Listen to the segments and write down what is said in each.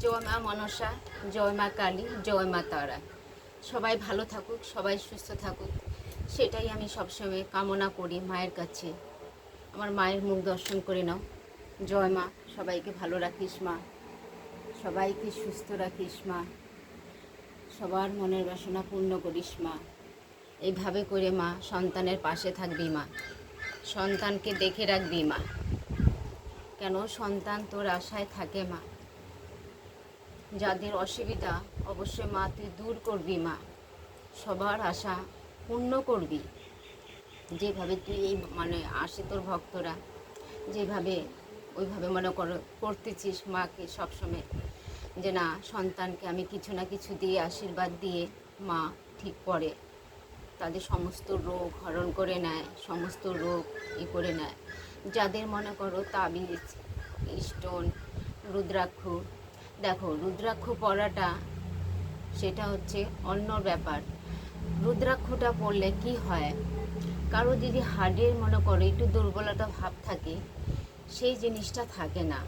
জয় মা মনসা, জয় মা কালী, জয় মা তারা। সবাই ভালো থাকুক, সবাই সুস্থ থাকুক। সেটাই আমি সবসময় কামনা করি মায়ের কাছে। আমার মায়ের মুখ দর্শন করে নাও। জয় মা, সবাইকে ভালো রাখিস মা। সবাইকে সুস্থ রাখিস মা। সবার মনের বাসনা পূর্ণ করিস মা। এইভাবে করে মা সন্তানের পাশে থাকবি মা। সন্তানকে দেখে রাখবি মা। কেন? সন্তান তোর আশায় থাকে মা। যাদের অসুবিধা অবশ্যই মা তুই দূর করবি মা। সবার আশা পূর্ণ করবি। যেভাবে তুই এই মানে আসে তোর ভক্তরা, যেভাবে ওইভাবে মনে কর, করতেছিস মাকে সবসময়। যে না, সন্তানকে আমি কিছু না কিছু দিয়ে আশীর্বাদ দিয়ে মা ঠিক করে। তাদের সমস্ত রোগ হরণ করে নেয়, সমস্ত রোগ ই করে নেয়। যাদের মনে করো তাবিজ, স্টোন, রুদ্রাক্ষ দেখো, রুদ্রাক্ষ পরাটা সেটা হচ্ছে অন্য ব্যাপার। রুদ্রাক্ষটা পড়লে কি হয়? কারও যদি হার্টের মনে করো একটু দুর্বলতা ভাব থাকে, সেই জিনিসটা থাকে না।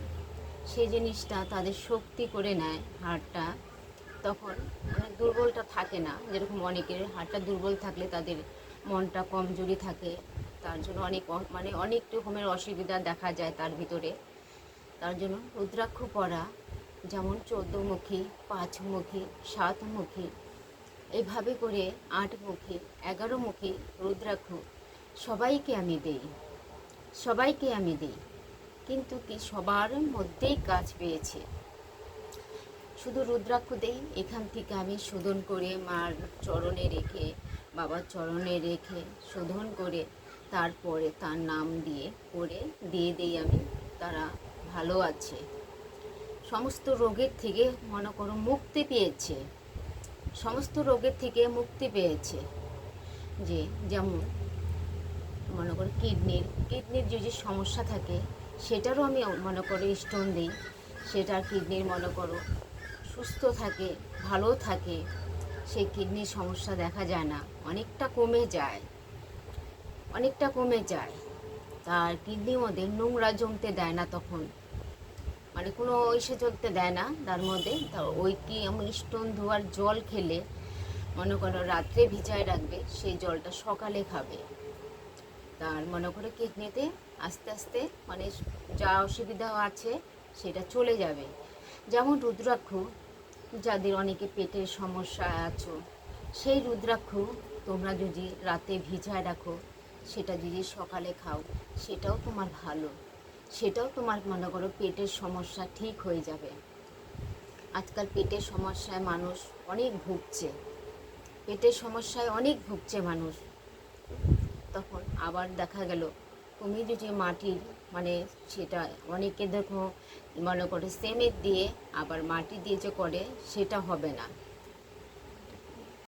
সেই জিনিসটা তাদের শক্তি করে নেয় হাড়টা তখন মানে দুর্বলটা থাকে না। যেরকম অনেকের হাড়টা দুর্বল থাকলে তাদের মনটা কমজোরি থাকে। তার জন্য অনেক মানে অনেক রকমের অসুবিধা দেখা যায় তার ভিতরে। তার জন্য রুদ্রাক্ষ পড়া যেমন চোদ্দোমুখী, পাঁচমুখী, সাতমুখী, এভাবে করে আটমুখী, এগারোমুখী, রুদ্রাক্ষ, সবাইকে আমি দেই। সবাইকে আমি দিই। কিন্তু কি সবার মধ্যেই কাজ পেয়েছে? শুধু রুদ্রাক্ষ দেই, এখান থেকে আমি শোধন করে মার চরণে রেখে, বাবার চরণে রেখে শোধন করে তারপরে তার নাম দিয়ে করে দিয়ে দেই আমি, তারা ভালো আছে। সমস্ত রোগের থেকে মনে করো মুক্তি পেয়েছে। সমস্ত রোগের থেকে মুক্তি পেয়েছে। যে যেমন মনে করো কিডনির কিডনির যে যে সমস্যা থাকে, সেটারও আমি মনে করো স্টোন দিই। সেটার কিডনির মনে করো সুস্থ থাকে, ভালো থাকে, সেই কিডনির সমস্যা দেখা যায় না। অনেকটা কমে যায়। অনেকটা কমে যায়। তার কিডনির মধ্যে নোংরা জমতে দেয় না তখন। মানে কোনো ইসে চলতে দেয় না তার মধ্যে। তা ওই কি আমি স্টোন ধোয়ার জল খেলে, মনে করো রাত্রে ভিজায় রাখবে, সেই জলটা সকালে খাবে। তার মনে করো কিডনিতে আস্তে আস্তে মানে যা অসুবিধা আছে সেটা চলে যাবে। যেমন রুদ্রাক্ষ, যাদের অনেকে পেটের সমস্যা আছো, সেই রুদ্রাক্ষ তোমরা যদি রাতে ভিজায় রাখো, সেটা যদি সকালে খাও, সেটাও তোমার ভালো। সেটাও তোমার, মনে করো, পেটের সমস্যা ঠিক হয়ে যাবে। আজকাল পেটের সমস্যায় মানুষ অনেক ভুগছে। পেটের সমস্যায় অনেক ভুগছে মানুষ। তখন আবার দেখা গেল, তুমি যদি মাটির মানে সেটা অনেকে দেখো, মনে করে, সেমের দিয়ে আবার মাটি দিয়ে যে করে, সেটা হবে না।